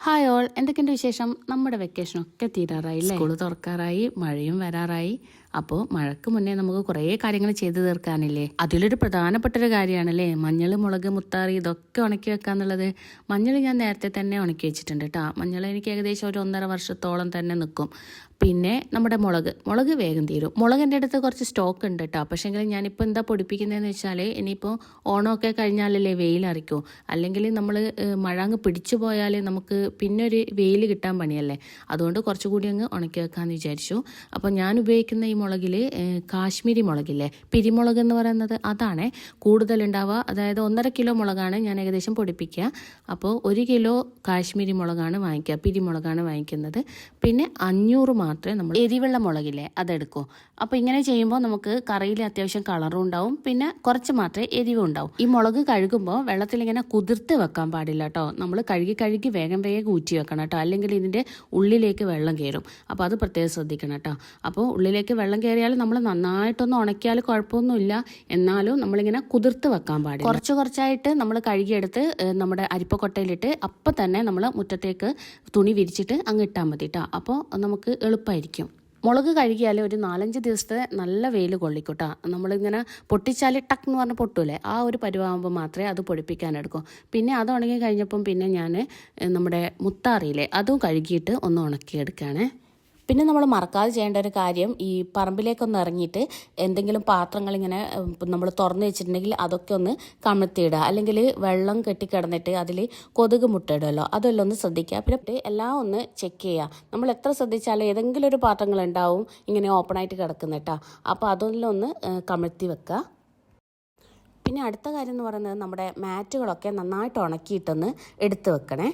Hi all എന്തൊക്കെയുണ്ട് വിശേഷം? നമ്മുടെ വെക്കേഷനൊക്കെ തീരാറായി സ്കൂൾ തുറക്കാറായി മഴയും വരാറായി. അപ്പോൾ മഴക്ക് മുന്നേ നമുക്ക് കുറേ കാര്യങ്ങൾ ചെയ്തു തീർക്കാനില്ലേ? അതിലൊരു പ്രധാനപ്പെട്ട ഒരു കാര്യമാണല്ലേ? മഞ്ഞൾ മുളക് മുത്താറി ഇതൊക്കെ ഉണക്കി വെക്കാന്നുള്ളത്. മഞ്ഞൾ ഞാൻ നേരത്തെ തന്നെ ഉണക്കി വെച്ചിട്ടുണ്ട് കേട്ടോ മഞ്ഞൾ എനിക്ക് ഏകദേശം ഒരു ഒന്നര വർഷത്തോളം തന്നെ നിൽക്കും പിന്നെ നമ്മുടെ മുളക്. മുളക് വേഗം തീരും. മുളക് എന്റെ അടുത്ത് കുറച്ച് സ്റ്റോക്ക് ഉണ്ട് കേട്ടോ പക്ഷേങ്കിൽ ഞാനിപ്പോൾ എന്താ പൊടിപ്പിക്കുന്നതെന്ന് വെച്ചാൽ ഇനിയിപ്പോൾ ഓണമൊക്കെ കഴിഞ്ഞാലല്ലേ വെയിലറിക്കൂ അല്ലെങ്കിൽ നമ്മൾ മഴ അങ്ങ് പിടിച്ചു പോയാൽ നമുക്ക് പിന്നെ ഒരു വെയിൽ കിട്ടാൻ പണിയല്ലേ? അതുകൊണ്ട് കുറച്ചുകൂടി അങ്ങ് ഉണക്കി വെക്കാമെന്ന് വിചാരിച്ചു. അപ്പോൾ ഞാൻ ഉപയോഗിക്കുന്ന ഈ മുളകിൽ കാശ്മീരി മുളകില്ലേ? പിരിമുളക് എന്ന് പറയുന്നത് അതാണ്. കൂടുതലുണ്ടാവുക അതായത് ഒന്നര കിലോ മുളകാണ് ഞാൻ ഏകദേശം പൊടിപ്പിക്കുക. അപ്പോൾ ഒരു കിലോ കാശ്മീരി മുളകാണ് വാങ്ങിക്കുക പിരിമുളകാണ് വാങ്ങിക്കുന്നത്. പിന്നെ അഞ്ഞൂറ് മാത്രമേ നമ്മൾ എരിവെള്ള മുളകില്ലേ അതെടുക്കൂ. അപ്പോൾ ഇങ്ങനെ ചെയ്യുമ്പോൾ നമുക്ക് കറിയിൽ അത്യാവശ്യം കളറും ഉണ്ടാവും പിന്നെ കുറച്ച് മാത്രമേ എരിവും ഉണ്ടാവും. ഈ മുളക് കഴുകുമ്പോൾ വെള്ളത്തിൽ ഇങ്ങനെ കുതിർത്ത് വെക്കാൻ പാടില്ല കേട്ടോ നമ്മൾ കഴുകി കഴുകി വേഗം വേഗം ഊറ്റി വെക്കണം കേട്ടോ അല്ലെങ്കിൽ ഇതിന്റെ ഉള്ളിലേക്ക് വെള്ളം കയറും അപ്പോൾ അത് പ്രത്യേകം ശ്രദ്ധിക്കണം കേട്ടോ അപ്പോൾ ഉള്ളിലേക്ക് വെള്ളം കയറിയാൽ നമ്മൾ നന്നായിട്ടൊന്ന് ഉണക്കിയാൽ കുഴപ്പമൊന്നുമില്ല. എന്നാലും നമ്മളിങ്ങനെ കുതിർത്ത് വെക്കാൻ പാടില്ല. കുറച്ച് കുറച്ചായിട്ട് നമ്മൾ കഴുകിയെടുത്ത് നമ്മുടെ അരിപ്പക്കൊട്ടയിലിട്ട് അപ്പം തന്നെ നമ്മൾ മുറ്റത്തേക്ക് തുണി വിരിച്ചിട്ട് അങ്ങ് ഇട്ടാൽ മതി കേട്ടോ അപ്പോൾ നമുക്ക് എളുപ്പമായിരിക്കും. മുളക് കഴുകിയാൽ ഒരു നാലഞ്ച് ദിവസത്തെ നല്ല വെയിൽ കൊള്ളിക്കൂട്ടാ നമ്മളിങ്ങനെ പൊട്ടിച്ചാൽ ടക്ക് എന്ന് പറഞ്ഞ് പൊട്ടൂലേ? ആ ഒരു പരുവാകുമ്പോൾ മാത്രമേ അത് പൊടിപ്പിക്കാനെടുക്കൂ പിന്നെ അത് ഉണങ്ങി കഴിഞ്ഞപ്പം പിന്നെ ഞാൻ നമ്മുടെ മുത്താറിയിലെ അതും കഴുകിയിട്ട് ഒന്ന് ഉണക്കിയെടുക്കുകയാണേ. പിന്നെ നമ്മൾ മറക്കാതെ ചെയ്യേണ്ട ഒരു കാര്യം ഈ പറമ്പിലേക്കൊന്ന് ഇറങ്ങിയിട്ട് എന്തെങ്കിലും പാത്രങ്ങൾ ഇങ്ങനെ നമ്മൾ തുറന്നു വെച്ചിട്ടുണ്ടെങ്കിൽ അതൊക്കെ ഒന്ന് കമഴ്ത്തിയിടുക. അല്ലെങ്കിൽ വെള്ളം കെട്ടിക്കിടന്നിട്ട് അതിൽ കൊതുക് മുട്ടയിടുമല്ലോ അതെല്ലാം ഒന്ന് ശ്രദ്ധിക്കുക. പിന്നെ എല്ലാം ഒന്ന് ചെക്ക് ചെയ്യുക. നമ്മൾ എത്ര ശ്രദ്ധിച്ചാലും ഏതെങ്കിലും ഒരു പാത്രങ്ങൾ ഉണ്ടാവും ഇങ്ങനെ ഓപ്പണായിട്ട് കിടക്കുന്ന കേട്ടോ. അപ്പോൾ അതെല്ലാം ഒന്ന് കമഴ്ത്തി വെക്കുക. പിന്നെ അടുത്ത കാര്യം എന്ന് പറയുന്നത് നമ്മുടെ മാറ്റുകളൊക്കെ നന്നായിട്ട് ഉണക്കിയിട്ടൊന്ന് എടുത്ത് വെക്കണേ.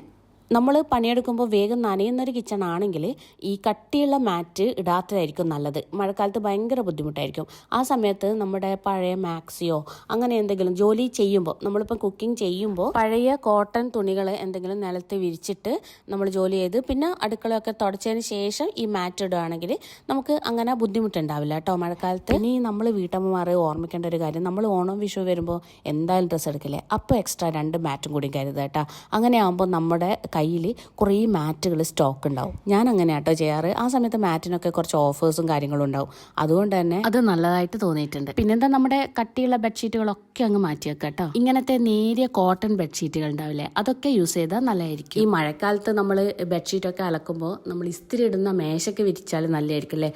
നമ്മൾ പണിയെടുക്കുമ്പോൾ വേഗം നനയുന്നൊരു കിച്ചൺ ആണെങ്കിൽ ഈ കട്ടിയുള്ള മാറ്റ് ഇടാത്തതായിരിക്കും നല്ലത്. മഴക്കാലത്ത് ഭയങ്കര ബുദ്ധിമുട്ടായിരിക്കും. ആ സമയത്ത് നമ്മുടെ പഴയ മാക്സിയോ അങ്ങനെ എന്തെങ്കിലും ജോലി ചെയ്യുമ്പോൾ നമ്മളിപ്പോൾ കുക്കിംഗ് ചെയ്യുമ്പോൾ പഴയ കോട്ടൺ തുണികൾ എന്തെങ്കിലും നിലത്ത് വിരിച്ചിട്ട് നമ്മൾ ജോലി ചെയ്ത് പിന്നെ അടുക്കളയൊക്കെ തുടച്ചതിന് ശേഷം ഈ മാറ്റ് ഇടുകയാണെങ്കിൽ നമുക്ക് അങ്ങനെ ബുദ്ധിമുട്ടുണ്ടാവില്ല കേട്ടോ മഴക്കാലത്ത്. ഇനി നമ്മൾ വീട്ടമ്മമാർ ഓർമ്മിക്കേണ്ട ഒരു കാര്യം നമ്മൾ ഓണം വിഷു വരുമ്പോൾ എന്തായാലും ഡ്രസ്സ് എടുക്കില്ലേ? അപ്പോൾ എക്സ്ട്രാ രണ്ട് മാറ്റും കൂടി കരുതുക കേട്ടോ. അങ്ങനെ ആകുമ്പോൾ നമ്മുടെ കയ്യിൽ കുറേ മാറ്റുകൾ സ്റ്റോക്ക് ഉണ്ടാവും. ഞാൻ അങ്ങനെ കേട്ടോ ചെയ്യാറ്. ആ സമയത്ത് മാറ്റിനൊക്കെ കുറച്ച് ഓഫേഴ്സും കാര്യങ്ങളും ഉണ്ടാവും. അതുകൊണ്ട് തന്നെ അത് നല്ലതായിട്ട് തോന്നിയിട്ടുണ്ട്. പിന്നെന്താ നമ്മുടെ കട്ടിയുള്ള ബെഡ്ഷീറ്റുകളൊക്കെ അങ്ങ് മാറ്റി വെക്കാം കേട്ടോ. ഇങ്ങനത്തെ നേരിയ കോട്ടൺ ബെഡ്ഷീറ്റുകൾ ഉണ്ടാവില്ലേ അതൊക്കെ യൂസ് ചെയ്താൽ നല്ലതായിരിക്കും. ഈ മഴക്കാലത്ത് നമ്മൾ ബെഡ്ഷീറ്റൊക്കെ അലക്കുമ്പോൾ നമ്മൾ ഇസ്തിരി ഇടുന്ന മേശയ്ക്ക് വിരിച്ചാൽ നല്ലതായിരിക്കും അല്ലേ?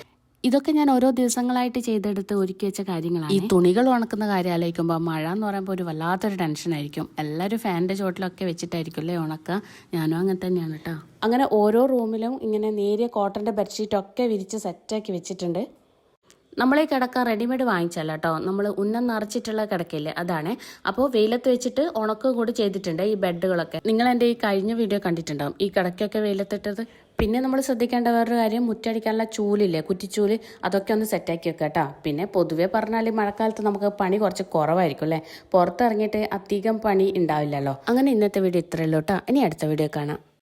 ഇതൊക്കെ ഞാൻ ഓരോ ദിവസങ്ങളായിട്ട് ചെയ്തെടുത്ത് ഒരുക്കി വെച്ച കാര്യങ്ങളാണ്. ഈ തുണികൾ ഉണക്കുന്ന കാര്യം ആലോചിക്കുമ്പോൾ മഴ എന്ന് പറയുമ്പോൾ ഒരു വല്ലാത്തൊരു ടെൻഷനായിരിക്കും എല്ലാവരും ഫാനിന്റെ ചോട്ടിലൊക്കെ വെച്ചിട്ടായിരിക്കും അല്ലേ ഉണക്കുക ഞാനും അങ്ങനെ തന്നെയാണ് കേട്ടോ അങ്ങനെ ഓരോ റൂമിലും ഇങ്ങനെ നേരിയ കോട്ടന്റെ ബെഡ്ഷീറ്റൊക്കെ വിരിച്ച് സെറ്റാക്കി വെച്ചിട്ടുണ്ട്. നമ്മൾ ഈ കിടക്ക റെഡിമെയ്ഡ് വാങ്ങിച്ചല്ല കേട്ടോ നമ്മൾ ഉന്നം നിറച്ചിട്ടുള്ള കിടക്കയില്ലേ? അതാണ്. അപ്പോൾ വെയിലത്ത് വെച്ചിട്ട് ഉണക്കം കൂടി ചെയ്തിട്ടുണ്ട് ഈ ബെഡുകളൊക്കെ. നിങ്ങൾ എന്റെ ഈ കഴിഞ്ഞ വീഡിയോ കണ്ടിട്ടുണ്ടാവും? ഈ കിടക്കൊക്കെ വെയിലത്തിട്ടത്? പിന്നെ നമ്മൾ ശ്രദ്ധിക്കേണ്ട വേറൊരു കാര്യം മുറ്റടിക്കാനുള്ള ചൂലില്ലേ? കുറ്റിച്ചൂൽ അതൊക്കെ ഒന്ന് സെറ്റാക്കി വെക്കുക കേട്ടോ പിന്നെ പൊതുവേ പറഞ്ഞാൽ മഴക്കാലത്ത് നമുക്ക് പണി കുറച്ച് കുറവായിരിക്കും അല്ലേ പുറത്തിറങ്ങിയിട്ട് അധികം പണി ഉണ്ടാവില്ലല്ലോ. അങ്ങനെ ഇന്നത്തെ വീഡിയോ ഇത്രയല്ലോ കേട്ടോ ഇനി അടുത്ത വീഡിയോ കാണാം.